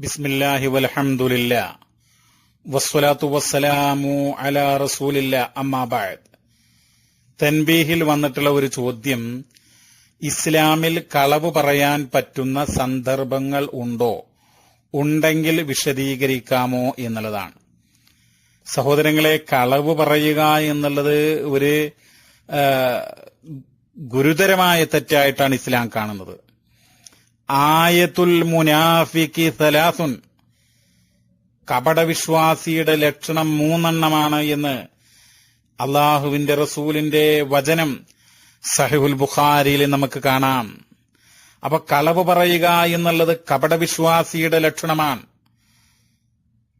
ബിസ്മില്ലാഹി വലഹമുല്ല വസ്വലാത്തു വസ്സലാമു അല റസൂലില്ല. അമ്മാബാദ് തൻബീഹിൽ വന്നിട്ടുള്ള ഒരു ചോദ്യം ഇസ്ലാമിൽ കളവ് പറയാൻ പറ്റുന്ന സന്ദർഭങ്ങൾ ഉണ്ടോ? ഉണ്ടെങ്കിൽ വിശദീകരിക്കാമോ എന്നുള്ളതാണ്. സഹോദരങ്ങളെ കളവ് പറയുക എന്നുള്ളത് ഒരു ഗുരുതരമായ തെറ്റായിട്ടാണ് ഇസ്ലാം കാണുന്നത്. ആയത്തുൽ മുനാഫിക്ക് സലാസുൻ. കപടവിശ്വാസിയുടെ ലക്ഷണം മൂന്നെണ്ണമാണ് എന്ന് അള്ളാഹുവിന്റെ റസൂലിന്റെ വചനം സഹിഹുൽ ബുഖാരിയിൽ നമുക്ക് കാണാം. അപ്പൊ കളവ് പറയുക എന്നുള്ളത് കപടവിശ്വാസിയുടെ ലക്ഷണമാണ്.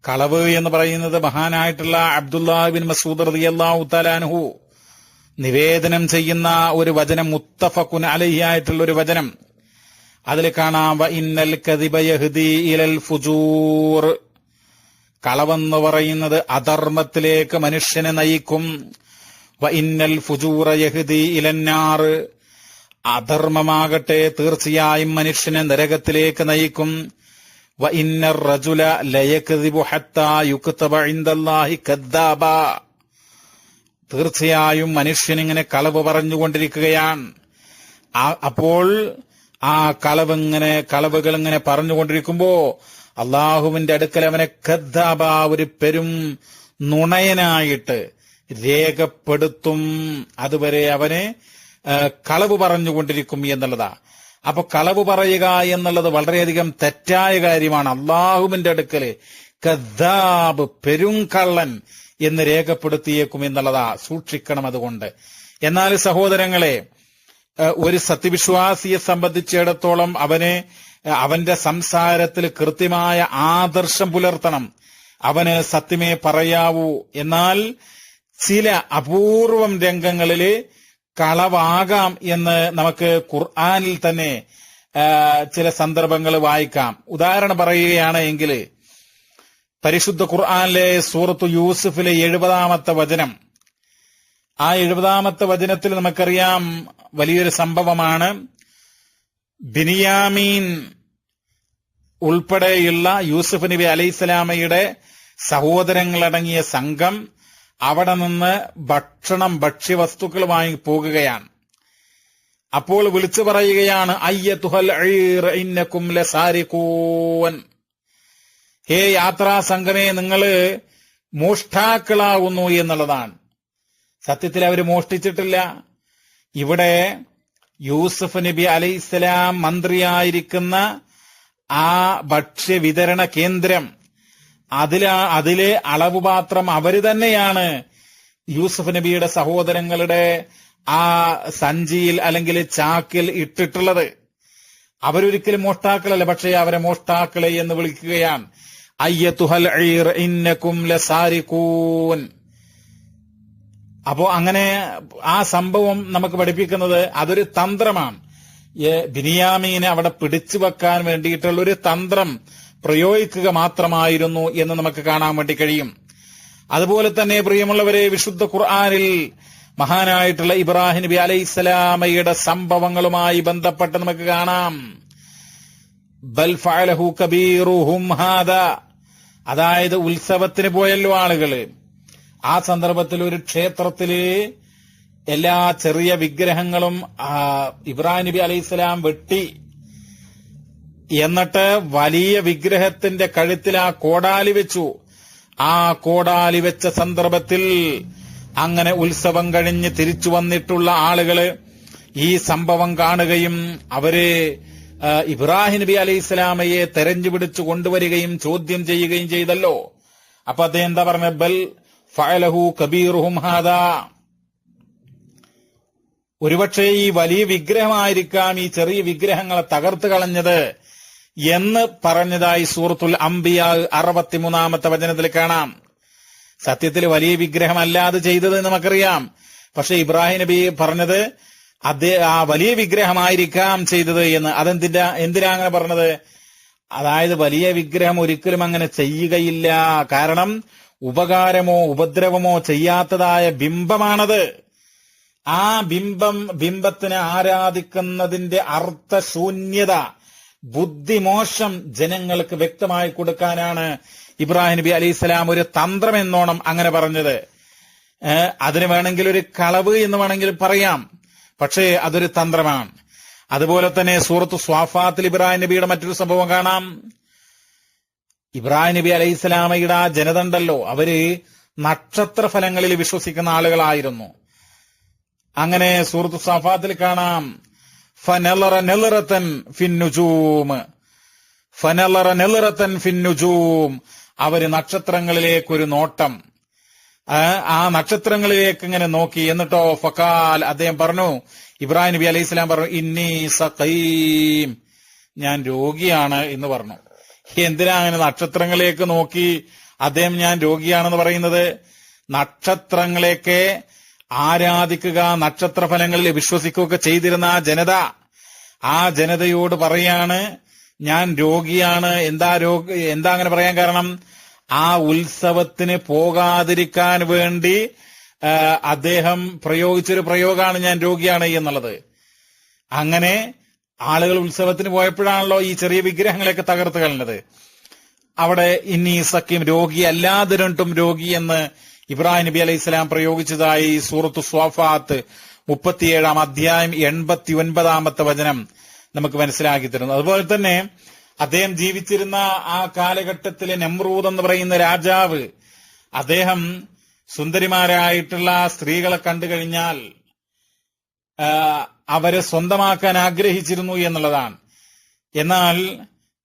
കളവ് എന്ന് പറയുന്നത് മഹാനായിട്ടുള്ള അബ്ദുല്ലാബിൻ മസൂദ് റളിയല്ലാഹു തലാനുഹു നിവേദനം ചെയ്യുന്ന ഒരു വചനം മുത്തഫക്കുൻ അലഹിയായിട്ടുള്ള ഒരു വചനം. അതിൽ കാണാം ഇന്നൽ ഇലൽ ഫുജൂർ. കളവെന്ന് പറയുന്നത് അധർമ്മത്തിലേക്ക് മനുഷ്യനെ നയിക്കും. വ ഇന്നൽ ഫുജൂറ യഹുദി ഇലന്നാർ അധർമ്മമാകട്ടെ തീർച്ചയായും മനുഷ്യനെ നരകത്തിലേക്ക് നയിക്കും. വ ഇന്നർ റജുല ലയക്ദിബു ഹത്താ യുക്തബ കദ്ദാബ. തീർച്ചയായും മനുഷ്യനിങ്ങനെ കളവ് പറഞ്ഞുകൊണ്ടിരിക്കുകയാണ്. അപ്പോൾ ആ കളവിങ്ങനെ കളവുകൾ ഇങ്ങനെ പറഞ്ഞുകൊണ്ടിരിക്കുമ്പോ അള്ളാഹുവിന്റെ അടുക്കൽ അവനെ കദ്ദാബ ഒരു പെരും നുണയനായിട്ട് രേഖപ്പെടുത്തും. അതുവരെ അവനെ കളവ് പറഞ്ഞുകൊണ്ടിരിക്കും എന്നുള്ളതാ. അപ്പൊ കളവ് പറയുക എന്നുള്ളത് വളരെയധികം തെറ്റായ കാര്യമാണ്. അള്ളാഹുവിന്റെ അടുക്കൽ കദ്ദാബ് പെരുങ്കള്ളൻ എന്ന് രേഖപ്പെടുത്തിയേക്കും എന്നുള്ളതാ. സൂക്ഷിക്കണം അതുകൊണ്ട്. എന്നാൽ സഹോദരങ്ങളെ ഒരു സത്യവിശ്വാസിയെ സംബന്ധിച്ചിടത്തോളം അവനെ അവന്റെ സംസാരത്തിൽ കൃത്യമായ ആദർശം പുലർത്തണം. അവന് സത്യമേ പറയാവൂ. എന്നാൽ ചില അപൂർവം രംഗങ്ങളിൽ കളവാകാം എന്ന് നമുക്ക് ഖുർആാനിൽ തന്നെ ചില സന്ദർഭങ്ങൾ വായിക്കാം. ഉദാഹരണം പറയുകയാണ് എങ്കിൽ പരിശുദ്ധ ഖുർആാനിലെ സൂറത്തു യൂസുഫിലെ എഴുപതാമത്തെ വചനം. ആ എഴുപതാമത്തെ വചനത്തിൽ നമുക്കറിയാം വലിയൊരു സംഭവമാണ്. ബിനിയാമീൻ ഉൾപ്പെടെയുള്ള യൂസുഫ് നബി അലൈഹിസ്സലാമയുടെ സഹോദരങ്ങളടങ്ങിയ സംഘം അവിടെ നിന്ന് ഭക്ഷണം ഭക്ഷ്യവസ്തുക്കൾ വാങ്ങി പോകുകയാണ്. അപ്പോൾ വിളിച്ചു പറയുകയാണ് ഹേ യാത്രാ സംഘമേ നിങ്ങൾ മോഷ്ടാക്കളാകുന്നു എന്നുള്ളതാണ്. സത്യത്തിൽ അവർ മോഷ്ടിച്ചിട്ടില്ല. ഇവിടെ യൂസുഫ് നബി അലൈഹിസ്സലാം മന്ത്രിയായിരിക്കുന്ന ആ ഭക്ഷ്യ വിതരണ കേന്ദ്രം അതിലാ അതിലെ അളവ് മാത്രം അവർ തന്നെയാണ് യൂസുഫ് നബിയുടെ സഹോദരങ്ങളുടെ ആ സഞ്ചിയിൽ അല്ലെങ്കിൽ ചാക്കിൽ ഇട്ടിട്ടുള്ളത്. അവരൊരിക്കലും മോഷ്ടാക്കളല്ല പക്ഷേ അവരെ മോഷ്ടാക്കളെ എന്ന് വിളിക്കുകയാണ്. അയ്യത്തുഹൽ ഇന്നക്കും ലസാരിഖൂൻ. അപ്പോ അങ്ങനെ ആ സംഭവം നമുക്ക് പഠിപ്പിക്കുന്നത് അതൊരു തന്ത്രമാണ്. ബിനിയാമീനെ അവിടെ പിടിച്ചു വെക്കാൻ വേണ്ടിയിട്ടുള്ള ഒരു തന്ത്രം പ്രയോഗിക്കുക മാത്രമായിരുന്നു എന്ന് നമുക്ക് കാണാൻ വേണ്ടി കഴിയും. അതുപോലെ തന്നെ പ്രിയമുള്ളവരെ വിശുദ്ധ ഖുർആാനിൽ മഹാനായിട്ടുള്ള ഇബ്രാഹിം നബി അലൈഹി സ്വലാമയുടെ സംഭവങ്ങളുമായി ബന്ധപ്പെട്ട് നമുക്ക് കാണാം. ബൽ ഫഅലഹു കബീറുഹും അതായത് ഉത്സവത്തിന് പോയല്ലോ ആളുകൾ. ആ സന്ദർഭത്തിൽ ഒരു ക്ഷേത്രത്തിൽ എല്ലാ ചെറിയ വിഗ്രഹങ്ങളും ഇബ്രാഹിം നബി അലൈഹിസ്സലാം വെട്ടി എന്നിട്ട് വലിയ വിഗ്രഹത്തിന്റെ കഴുത്തിൽ ആ കോടാലി വെച്ചു. ആ കോടാലി വെച്ച സന്ദർഭത്തിൽ അങ്ങനെ ഉത്സവം കഴിഞ്ഞ് തിരിച്ചു വന്നിട്ടുള്ള ആളുകൾ ഈ സംഭവം കാണുകയും അവർ ഇബ്രാഹിം നബി അലൈഹി സ്വലാമയെ തെരഞ്ഞുപിടിച്ചു കൊണ്ടുവരികയും ചോദ്യം ചെയ്യുകയും ചെയ്തല്ലോ. അപ്പൊ അദ്ദേഹം എന്താ പറഞ്ഞ? ബൽ ഫഅലഹു കബീറുഹും ഹാദാ. ഒരുപക്ഷെ ഈ വലിയ വിഗ്രഹമായിരിക്കാം ഈ ചെറിയ വിഗ്രഹങ്ങളെ തകർത്ത് കളഞ്ഞത് എന്ന് പറഞ്ഞതായി സൂറത്തുൽ അംബിയ അറുപത്തിമൂന്നാമത്തെ വചനത്തിൽ കാണാം. സത്യത്തിൽ വലിയ വിഗ്രഹമല്ല അത് ചെയ്തത് നമുക്കറിയാം. പക്ഷെ ഇബ്രാഹിം നബി പറഞ്ഞത് അദ്ദേഹം ആ വലിയ വിഗ്രഹമായിരിക്കാം ചെയ്തത് എന്ന്. അതെന്തിന്റെ എന്തിനാ അങ്ങനെ പറഞ്ഞത്? അതായത് വലിയ വിഗ്രഹം ഒരിക്കലും അങ്ങനെ ചെയ്യുകയില്ല. കാരണം ഉപകാരമോ ഉപദ്രവമോ ചെയ്യാത്തതായ ബിംബമാണത്. ആ ബിംബം ബിംബത്തിനെ ആരാധിക്കുന്നതിന്റെ അർത്ഥശൂന്യത ബുദ്ധിമോശം ജനങ്ങൾക്ക് വ്യക്തമായി കൊടുക്കാനാണ് ഇബ്രാഹിം നബി അലി ഇസ്ലാം ഒരു തന്ത്രം എന്നോണം അങ്ങനെ പറഞ്ഞത്. അതിന് വേണമെങ്കിൽ ഒരു കളവ് എന്ന് വേണമെങ്കിൽ പറയാം. പക്ഷേ അതൊരു തന്ത്രമാണ്. അതുപോലെ തന്നെ സൂറത്ത് സ്വാഫാത്തിൽ ഇബ്രാഹിം നബിയുടെ മറ്റൊരു സംഭവം കാണാം. ഇബ്രാഹിം നബി അലൈഹി സ്വലാമയുടെ ആ ജനത ഉണ്ടല്ലോ അവർ നക്ഷത്ര ഫലങ്ങളിൽ വിശ്വസിക്കുന്ന ആളുകളായിരുന്നു. അങ്ങനെ സൂറത്ത് സഫാത്തിൽ കാണാം. ഫനലറ നെലറത്തൻ ഫിന്നുജൂം ഫനലറ നെലറത്തൻ ഫിന്നുജൂം അവർ നക്ഷത്രങ്ങളിലേക്കൊരു നോട്ടം. ആ, നക്ഷത്രങ്ങളിലേക്ക് ഇങ്ങനെ നോക്കി. എന്നിട്ടോ ഫക്കാൽ അദ്ദേഹം പറഞ്ഞു ഇബ്രാഹിം നബി അലൈഹി സ്വലാം പറഞ്ഞു ഇന്നി സഖീം. ഞാൻ രോഗിയാണ് എന്ന് പറഞ്ഞു. എന്തിനാ അങ്ങനെ നക്ഷത്രങ്ങളിലേക്ക് നോക്കി അദ്ദേഹം ഞാൻ രോഗിയാണെന്ന് പറയുന്നത്? നക്ഷത്രങ്ങളെയൊക്കെ ആരാധിക്കുക നക്ഷത്രഫലങ്ങളിൽ വിശ്വസിക്കുകയൊക്കെ ചെയ്തിരുന്ന ആ ജനത ആ ജനതയോട് പറയാണ് ഞാൻ രോഗിയാണ്. എന്താ രോഗ എന്താ അങ്ങനെ പറയാൻ കാരണം? ആ ഉത്സവത്തിന് പോകാതിരിക്കാൻ വേണ്ടി അദ്ദേഹം പ്രയോഗിച്ചൊരു പ്രയോഗമാണ് ഞാൻ രോഗിയാണ് എന്നുള്ളത്. അങ്ങനെ ആളുകൾ ഉത്സവത്തിന് പോയപ്പോഴാണല്ലോ ഈ ചെറിയ വിഗ്രഹങ്ങളെയൊക്കെ തകർത്ത് കളഞ്ഞത്. അവിടെ ഇനി സഖ്യം രോഗി അല്ലാതിരണ്ടും രോഗി എന്ന് ഇബ്രാഹിം നബി അലൈഹി സ്വലാം പ്രയോഗിച്ചതായി സൂറത്ത് സ്വാഫാത്ത് മുപ്പത്തിയേഴാം അധ്യായം എൺപത്തി ഒൻപതാമത്തെ വചനം നമുക്ക് മനസ്സിലാക്കി തരുന്നു. അതുപോലെ തന്നെ അദ്ദേഹം ജീവിച്ചിരുന്ന ആ കാലഘട്ടത്തിലെ നെമ്രൂദ് എന്ന് പറയുന്ന രാജാവ് അദ്ദേഹം സുന്ദരിമാരായിട്ടുള്ള സ്ത്രീകളെ കണ്ടു കഴിഞ്ഞാൽ അവരെ സ്വന്തമാക്കാൻ ആഗ്രഹിച്ചിരുന്നു എന്നുള്ളതാണ്. എന്നാൽ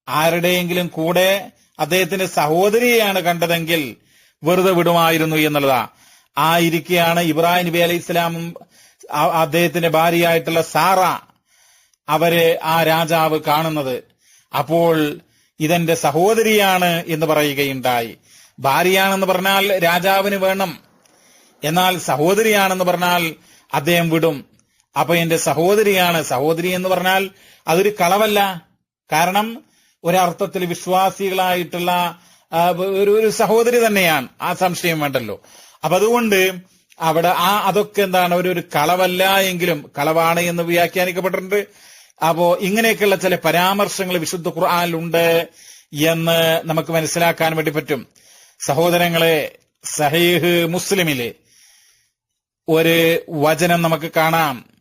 ആരുടെയെങ്കിലും കൂടെ അദ്ദേഹത്തിന്റെ സഹോദരിയെയാണ് കണ്ടതെങ്കിൽ വെറുതെ വിടുമായിരുന്നു എന്നുള്ളതാ. ആ ഇരിക്കെയാണ് ഇബ്രാഹിം നബി അലൈഹി ഇസ്ലാമും അദ്ദേഹത്തിന്റെ ഭാര്യയായിട്ടുള്ള സാറ അവരെ ആ രാജാവ് കാണുന്നത്. അപ്പോൾ ഇതെന്റെ സഹോദരിയാണ് എന്ന് പറയുകയുണ്ടായി. ഭാര്യയാണെന്ന് പറഞ്ഞാൽ രാജാവിന് വേണം. എന്നാൽ സഹോദരിയാണെന്ന് പറഞ്ഞാൽ അദ്ദേഹം വിടും. അപ്പൊ എന്റെ സഹോദരിയാണ്. സഹോദരി എന്ന് പറഞ്ഞാൽ അതൊരു കളവല്ല. കാരണം ഒരർത്ഥത്തിൽ വിശ്വാസികളായിട്ടുള്ള ഒരു ഒരു സഹോദരി തന്നെയാണ്. ആ സംശയം വേണ്ടല്ലോ. അപ്പൊ അതുകൊണ്ട് അവിടെ ആ അതൊക്കെ എന്താണ് ഒരു ഒരു കളവല്ല എങ്കിലും കളവാണ് എന്ന് വ്യാഖ്യാനിക്കപ്പെട്ടിട്ടുണ്ട്. അപ്പോ ഇങ്ങനെയൊക്കെയുള്ള ചില പരാമർശങ്ങൾ വിശുദ്ധ ഖുർആാനിലുണ്ട് എന്ന് നമുക്ക് മനസ്സിലാക്കാൻ വേണ്ടി പറ്റും. സഹോദരങ്ങളെ സഹീഹ് മുസ്ലിമിൽ ഒരു വചനം നമുക്ക് കാണാം.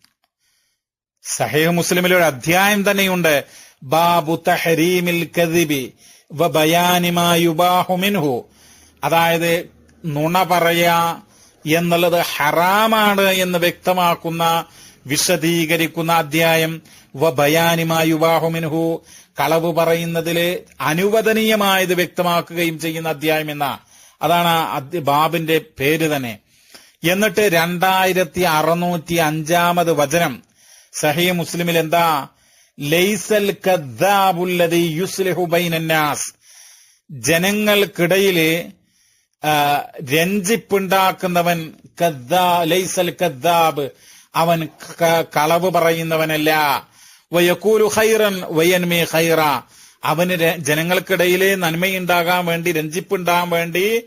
സഹീഹ് മുസ്ലിമിൽ ഒരു അധ്യായം തന്നെയുണ്ട്. ബാബു തഹരീമിൽ കദിബി വ ബയാനിമാ യുബാഹു മിൻഹു. അതായത് നുണ പറയ എന്നുള്ളത് ഹറാമാണ് എന്ന് വ്യക്തമാക്കുന്ന വിശദീകരിക്കുന്ന അധ്യായം വ ബയാനിമായുബാഹുമിൻഹു യുബാഹു മിൻഹു. കളവ് പറയുന്നതിൽ അനുവദനീയമായത് വ്യക്തമാക്കുകയും ചെയ്യുന്ന അധ്യായം എന്ന. അതാണ് ബാബിന്റെ പേര് തന്നെ. എന്നിട്ട് രണ്ടായിരത്തി അറുന്നൂറ്റി അഞ്ചാമത് വചനം സഹീ മുസ്ലിമിൽ എന്താ? ലൈസൽ ബൈനന്നാസ്. ജനങ്ങൾക്കിടയിൽ ആ, രഞ്ജിപ്പുണ്ടാക്കുന്നവൻ ലൈസൽ കദ്ദാബ് അവൻ കളവ് പറയുന്നവനല്ല. വയക്കൂലു ഹൈറൻ വയൻമി ഹൈറ അവന് ജനങ്ങൾക്കിടയിൽ നന്മയുണ്ടാകാൻ വേണ്ടി രഞ്ജിപ്പുണ്ടാകാൻ വേണ്ടി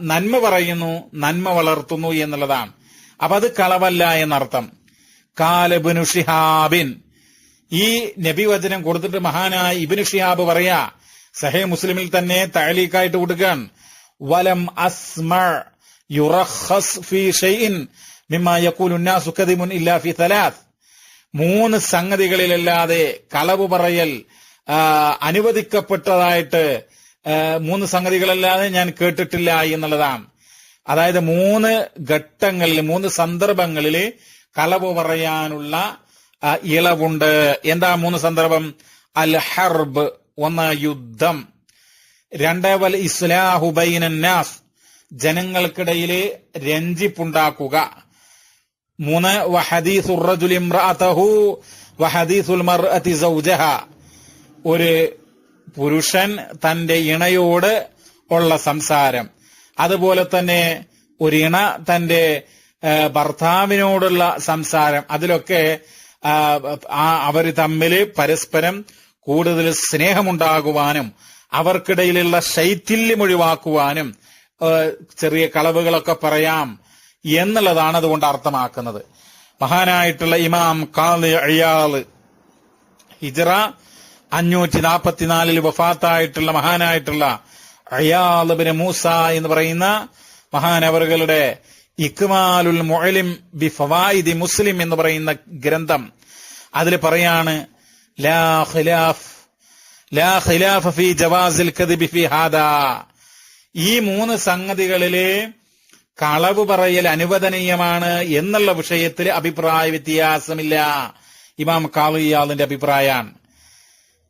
നന്മ പറയുന്നു നന്മ വളർത്തുന്നു എന്നുള്ളതാണ്. അപ്പൊ അത് കളവല്ല എന്നർത്ഥം. കാലബിനു ഷിഹാബിൻ. ഈ നബിവചനം കൊടുത്തിട്ട് മഹാനായ ഇബിനു ഷിഹാബ് പറയാ സഹേ മുസ്ലിമിൽ തന്നെ തഴലീക്കായിട്ട് കൊടുക്കാൻ വലം അസ്മ യുറഹസ് ഫി ഷെയ്ൻ മിമ്മ യക്കൂലുന്നാസു കദിമുൻ ഇല്ലാ ഫി തലാത്ത് മൂന്ന് സംഗതികളിലല്ലാതെ കളവ് പറയൽ അനുവദിക്കപ്പെട്ടതായിട്ട് മൂന്ന് സംഗതികളല്ലാതെ ഞാൻ കേട്ടിട്ടില്ല എന്നുള്ളതാണ്. അതായത് മൂന്ന് ഘട്ടങ്ങളിൽ മൂന്ന് സന്ദർഭങ്ങളിൽ കളവ് പറയാനുള്ള ഇളവുണ്ട്. എന്താ മൂന്ന് സന്ദർഭം? അൽ ഹർബ് ഒന്ന് യുദ്ധം. രണ്ട് വൽ ഇസ്ലാഹു ബൈനന്നാസ്. ജനങ്ങൾക്കിടയിലെ രഞ്ജിപ്പുണ്ടാക്കുക. മൂന്ന് ഒരു പുരുഷൻ തന്റെ ഇണയോട് ഉള്ള സംസാരം. അതുപോലെ തന്നെ ഒരു ഇണ തന്റെ ഭർത്താവിനോടുള്ള സംസാരം. അതിലൊക്കെ അവർ തമ്മിൽ പരസ്പരം കൂടുതൽ സ്നേഹമുണ്ടാകുവാനും അവർക്കിടയിലുള്ള ശൈഥില്യം ഒഴിവാക്കുവാനും ചെറിയ കളവുകളൊക്കെ പറയാം എന്നുള്ളതാണ് അതുകൊണ്ട് അർത്ഥമാക്കുന്നത്. മഹാനായിട്ടുള്ള ഇമാം കാലി അയാൾ ഹിജറ അഞ്ഞൂറ്റി നാൽപ്പത്തിനാലിൽ വഫാത്തായിട്ടുള്ള മഹാനായിട്ടുള്ള അയാളുബിന് മൂസ എന്ന് പറയുന്ന മഹാനവറുകളുടെ ഇക്മാലുൽ മുഅലിം ബി ഫവായിദി മുസ്ലിം എന്ന് പറയുന്ന ഗ്രന്ഥം. അതിൽ പറയാണ് ലാ ഖിലാഫ് ലാ ഖിലാഫ ഫി ജവാസിൽ കദിബി ഫി ഹാദാ. ഈ മൂന്ന് സംഗതികളിലെ കളവ് പറയൽ അനുവദനീയമാണ് എന്നുള്ള വിഷയത്തിൽ അഭിപ്രായ വ്യത്യാസമില്ല. ഇമാം കാളിയാളിന്റെ അഭിപ്രായമാണ്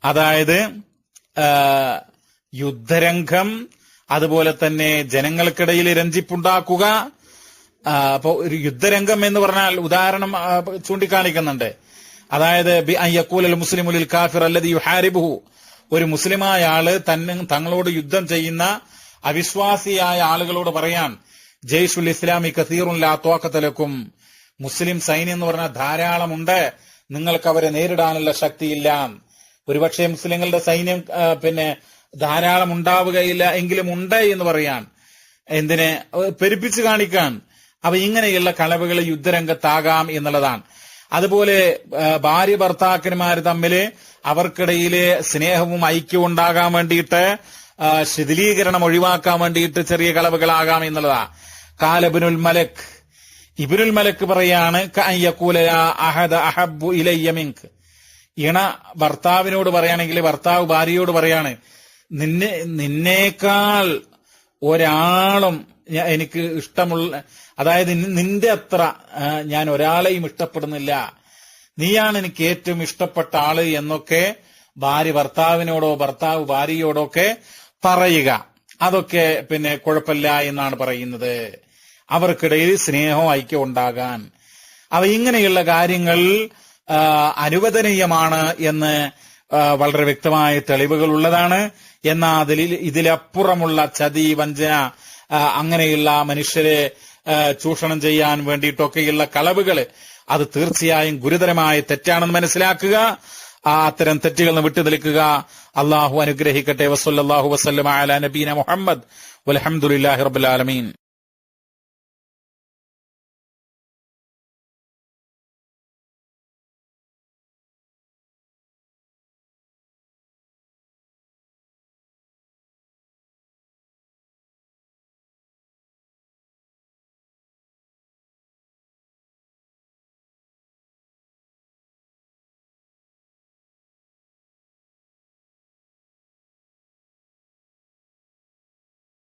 അതായത് യുദ്ധരംഗം അതുപോലെ തന്നെ ജനങ്ങൾക്കിടയിൽ രഞ്ജിപ്പുണ്ടാക്കുക അപ്പോ ഒരു യുദ്ധരംഗം എന്ന് പറഞ്ഞാൽ ഉദാഹരണം ചൂണ്ടിക്കാണിക്കുന്നുണ്ട്. അതായത് ബി അൻ യഖൂലൽ മുസ്ലിമുലിൽ കാഫിർ അല്ലദി യുഹാരിബുഹു. ഒരു മുസ്ലിമായ ആൾ തന്നെ തങ്ങളോട് യുദ്ധം ചെയ്യുന്ന അവിശ്വാസിയായ ആളുകളോട് പറയാൻ ജയ്ഷുൽ ഇസ്ലാമി കസീറുൻ ലാ തോക്കത്തലക്കും മുസ്ലിം സൈന്യം എന്ന് പറഞ്ഞാൽ ധാരാളമുണ്ട്. നിങ്ങൾക്ക് അവരെ നേരിടാനുള്ള ശക്തിയില്ല. ഒരുപക്ഷെ മുസ്ലിങ്ങളുടെ സൈന്യം പിന്നെ ധാരാളം ഉണ്ടാവുകയില്ല എങ്കിലും ഉണ്ട് എന്ന് പറയാൻ. എന്തിനെ പെരുപ്പിച്ച് കാണിക്കാൻ. അപ്പൊ ഇങ്ങനെയുള്ള കളവുകൾ യുദ്ധരംഗത്താകാം എന്നുള്ളതാണ്. അതുപോലെ ഭാര്യ ഭർത്താക്കന്മാർ തമ്മിൽ അവർക്കിടയിലെ സ്നേഹവും ഐക്യവും ഉണ്ടാകാൻ വേണ്ടിയിട്ട് ശിഥിലീകരണം ഒഴിവാക്കാൻ വേണ്ടിയിട്ട് ചെറിയ കളവുകളാകാം എന്നുള്ളതാ കാലബിനുൽ മലക്. ഇബിനുൽ മലക്ക് പറയാണ് "കഅൻ യഖൂല യാ അഹദ അഹബ്ബു ഇലയ്യ മിൻക്. ഇണ ഭർത്താവിനോട് പറയുകയാണെങ്കിൽ ഭർത്താവ് ഭാര്യയോട് പറയാണ് നിന്നെ നിന്നേക്കാൾ ഒരാളും എനിക്ക് ഇഷ്ടമുള്ള അതായത് നിന്റെ അത്ര ഞാൻ ഒരാളെയും ഇഷ്ടപ്പെടുന്നില്ല. നീയാണ് എനിക്ക് ഏറ്റവും ഇഷ്ടപ്പെട്ട ആൾ എന്നൊക്കെ ഭാര്യ ഭർത്താവിനോടോ ഭർത്താവ് ഭാര്യയോടോ ഒക്കെ പറയുക. അതൊക്കെ പിന്നെ കുഴപ്പമില്ല എന്നാണ് പറയുന്നത്. അവർക്കിടയിൽ സ്നേഹവും ഐക്യം ഉണ്ടാകാൻ. അവ ഇങ്ങനെയുള്ള കാര്യങ്ങൾ അനുവദനീയമാണ് എന്ന് വളരെ വ്യക്തമായ തെളിവുകൾ ഉള്ളതാണ്. എന്നാൽ അതിൽ ഇതിലപ്പുറമുള്ള ചതി വഞ്ചന അങ്ങനെയുള്ള മനുഷ്യരെ ചൂഷണം ചെയ്യാൻ വേണ്ടിയിട്ടൊക്കെയുള്ള കളവുകൾ അത് തീർച്ചയായും ഗുരുതരമായ തെറ്റാണെന്ന് മനസ്സിലാക്കുക. ആ അത്തരം തെറ്റുകൾ നിന്ന് വിട്ടു നിൽക്കുക. അള്ളാഹു അനുഗ്രഹിക്കട്ടെ. വസല്ലാഹു വസ്ലം നബീന മുഹമ്മദ്. വലഹമുല്ലാഹി റബുലാലമീൻ